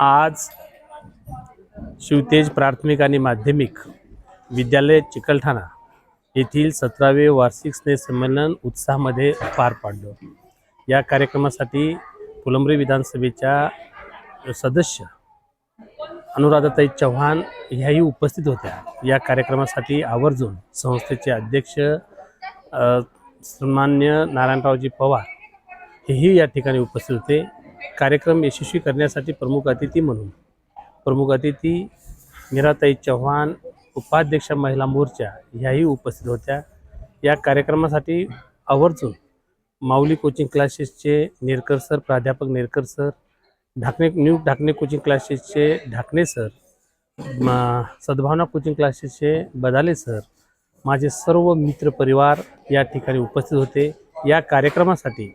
आज शिवतेज प्राथमिक आणि माध्यमिक विद्यालय चिकलठाणा येथील सतरावे वार्षिक स्नेहसंमेलन उत्साहामध्ये पार पाडलं. या कार्यक्रमासाठी फुलंब्री विधानसभेच्या सदस्य अनुराधाताई चव्हाण ह्याही उपस्थित होत्या. या कार्यक्रमासाठी आवर्जून संस्थेचे अध्यक्ष सन्मान्य नारायणरावजी पवार हेही या ठिकाणी उपस्थित होते. कार्यक्रम यशस्वी करण्यासाठी प्रमुख अतिथी म्हणून. प्रमुख अतिथी मीराताई चव्हाण उपाध्यक्ष महिला मोर्चा ह्याही उपस्थित होत्या. या कार्यक्रमासाठी आवर्जून माऊली कोचिंग क्लासेसचे नेरकर सर प्राध्यापक Nerkar sir Dhakane new Dhakane coaching क्लासेसचे ढाकणे सर सद्भावना कोचिंग क्लासेसचे बदाले सर माझे सर्व मित्रपरिवार या ठिकाणी उपस्थित होते. या कार्यक्रमासाठी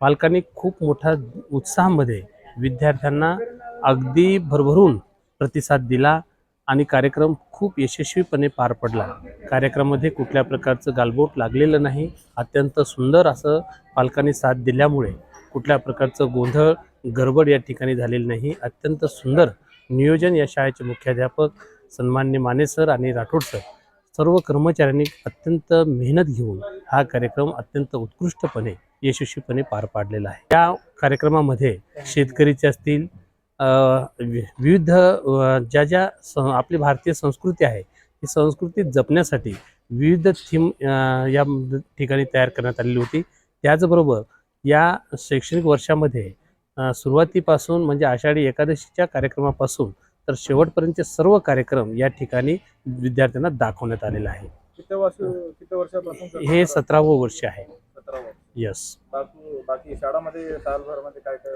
पालकांनी खूप मोठ्या उत्साहामध्ये विद्यार्थ्यांना अगदी भरभरून प्रतिसाद दिला आणि कार्यक्रम खूप यशस्वीपणे पार पडला. कार्यक्रमामध्ये कुठल्या प्रकारचं गालबोट लागलेलं नाही. अत्यंत सुंदर असं पालकांनी साथ दिल्यामुळे कुठल्या प्रकारचं गोंधळ गडबड या ठिकाणी झालेली नाही. अत्यंत सुंदर नियोजन या शाळेचे मुख्याध्यापक सन्मान्य माने सर आणि राठोड सर सर्व कर्मचाऱ्यांनी अत्यंत मेहनत घेऊन हा कार्यक्रम अत्यंत उत्कृष्टपणे यशस्वीपणे पार पाडलेला आहे. या कार्यक्रमामध्ये शेतकरीचे असतील विविध ज्या ज्या आपली भारतीय संस्कृती आहे ही संस्कृती जपण्यासाठी विविध थीम या ठिकाणी तयार करण्यात आलेली होती. त्याचबरोबर या शैक्षणिक वर्षामध्ये सुरुवातीपासून म्हणजे आषाढी एकादशीच्या कार्यक्रमापासून तर शेवटपर्यंतचे सर्व कार्यक्रम या ठिकाणी विद्यार्थ्यांना दाखवण्यात आलेला आहे. हे? सतरावं वर्ष आहे. यस बाकी बाकी शाळामध्ये सालभरामध्ये काय काय?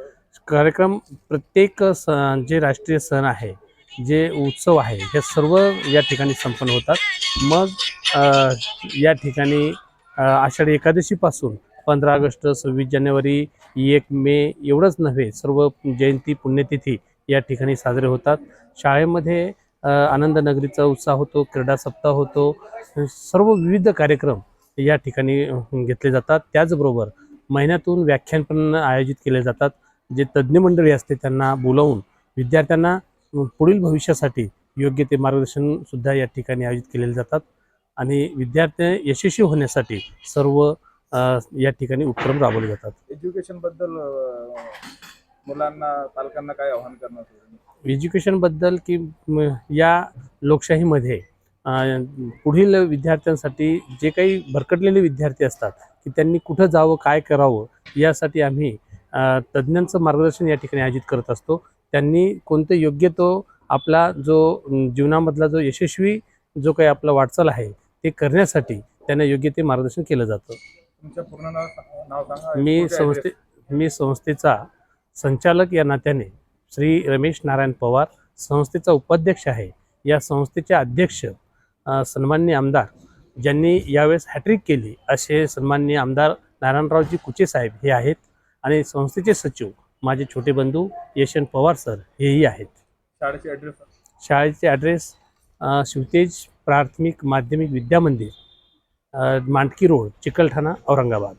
कार्यक्रम प्रत्येक सण जे राष्ट्रीय सण आहे जे उत्सव आहे हे सर्व या ठिकाणी संपन्न होतात. मग अ, या ठिकाणी अ, आषाढी एकादशीपासून पंधरा ऑगस्ट सव्वीस जानेवारी एक मे एवढंच नव्हे सर्व जयंती पुण्यतिथी या ठिकाणी साजरे होतात. शाळेमध्ये अ, आनंद नगरीचा उत्साह होतो क्रीडा सप्ताह होतो. सर्व विविध कार्यक्रम या ठिकाणी घेतले जातात. त्याचबरोबर महिन्यातून व्याख्यान पण आयोजित केले जातात. जे तज्ज्ञ मंडळी असते त्यांना बोलावून विद्यार्थ्यांना पुढील भविष्यासाठी योग्य ते मार्गदर्शन सुद्धा या ठिकाणी आयोजित केलेले जातात. आणि विद्यार्थी यशस्वी होण्यासाठी सर्व या ठिकाणी उपक्रम राबवले जातात. एज्युकेशनबद्दल अं, मुलांना पालकांना काय आव्हान करणार? एज्युकेशनबद्दल की या लोकशाहीमध्ये पुढील विद्यार्थ्यांसाठी जे काही भरकटलेले विद्यार्थी असतात की त्यांनी कुठं जावं काय करावं यासाठी आम्ही तज्ज्ञांचं मार्गदर्शन या ठिकाणी आयोजित करत असतो. त्यांनी कोणतं योग्य तो आपला जो जीवनामधला जो यशस्वी जो काही आपला वाटचाल आहे ते करण्यासाठी त्यांना योग्य ते मार्गदर्शन केलं जातं. मी संस्थे? मी संस्थेचा संचालक या नात्याने श्री रमेश नारायण पवार संस्थेचा उपाध्यक्ष आहे. या संस्थेचे अध्यक्ष सन्मान्य आमदार ज्यांनी यावेळेस हॅट्रिक केली असे सन्मान्य आमदार नारायणरावजी कुचे साहेब हे आहेत आणि संस्थेचे सचिव माझे छोटे बंधू यशवंत पवार सर हेही आहेत. शाळेची ऍड्रेस शाळेचे ॲड्रेस शिवतेज प्राथमिक माध्यमिक विद्यामंदिर मांडकी रोड चिकलठाणा औरंगाबाद.